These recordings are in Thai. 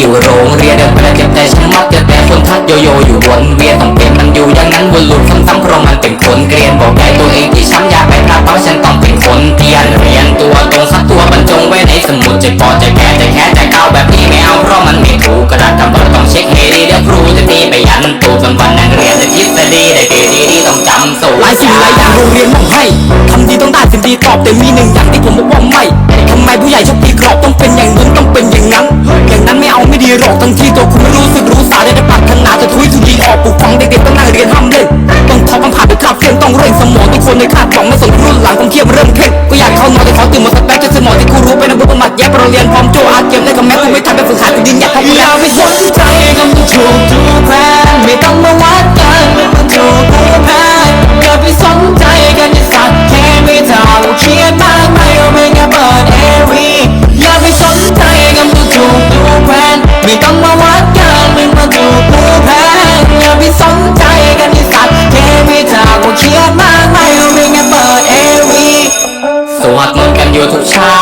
อยู่โรงเรียนเดินไปแล้วเจ็บแต่ฉันมักจะแต่คนทักโยโย่อยู่วนเวียนต้องเป็นมันอยู่อย่างนั้นวนลูปซ้ำๆเพราะมันเป็นคนเกลียนบอกใจตัวเองที่ช้ำอยากไปพลาดเพราะฉันต้องเป็นคนเตียนเรียนตัวตรงสักตัวบรรจงไว้ในสมุดใจปอดใจแก่ใจแค่ใจเก้าแบบนี้ไม่เอาเพราะมันไม่ถูกกระดาษคำบอกต้องเช็คให้ดีเดี๋ยวครูจะตีไปยันตูจนวันนักเรียนจะทฤษฎีได้เกรดดีๆต้องจำสูตรหลายสิ่งหลายอย่างโรงเรียนมอบให้ทำดีต้องได้สิ่งดีตอบแต่มีหนึ่งอย่างที่ผมบอกว่าไม่ทำไมผู้ใหญ่ชอบตีกรอบต้องเป็นอย่างนู้นต้องเป็นอย่างนั้นอย่าง มีหรอกทั้งที่ตัวคุณไม่รู้สึกรู้สาได้แต่ปรารถนาจะทุยทุดีออกปลูกฝังเด็กๆต้องนั่งเรียนห้ามเล่นต้องทอบคำผ่านด้วยคาบเพื่อนต้องเร่งสมองทุกคนในคาดหวังไม่สนรุ่นหลังผมเทียบเริ่มเพ่งก็อยากเข้านอนแต่เขาตื่นมาสักแป๊บจะสมองที่กูรู้เป็นนักบุญประมาทแย่ประเรียนพร้อมโจอาเกมได้กับแม้กูไม่ทันไปฝึกหัดกูดินอยากทำอย่าไปสนใจกำถูกถูก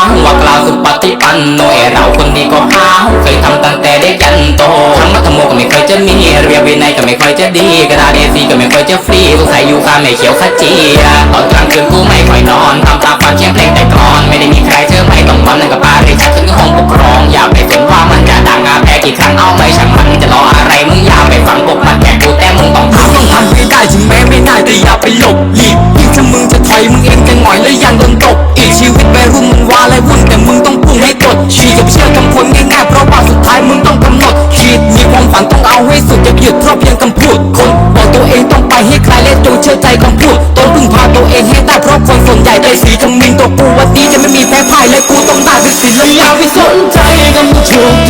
ทุกเช้าว่ากล่าวสุปฏิปันโนเอเราคนนี้ก็ห้าวเคยทำตั้งแต่เด็กยันโตทั้งมัธโมก็ไม่เคยจะมีเรียบวินัยก็ไม่ค่อยจะดีกระดาษเอซีก็ไม่ค่อยจะฟรีสงสัยอยู่ค่าไม่เขียวขจีตอนกลางคืนกูไม่ค่อยนอนทำตามความเชี่ยงเพลงแต่ก่อนไม่ได้มีใครเชื่อไม่ต้อง ไม่สนใจกับม่ถู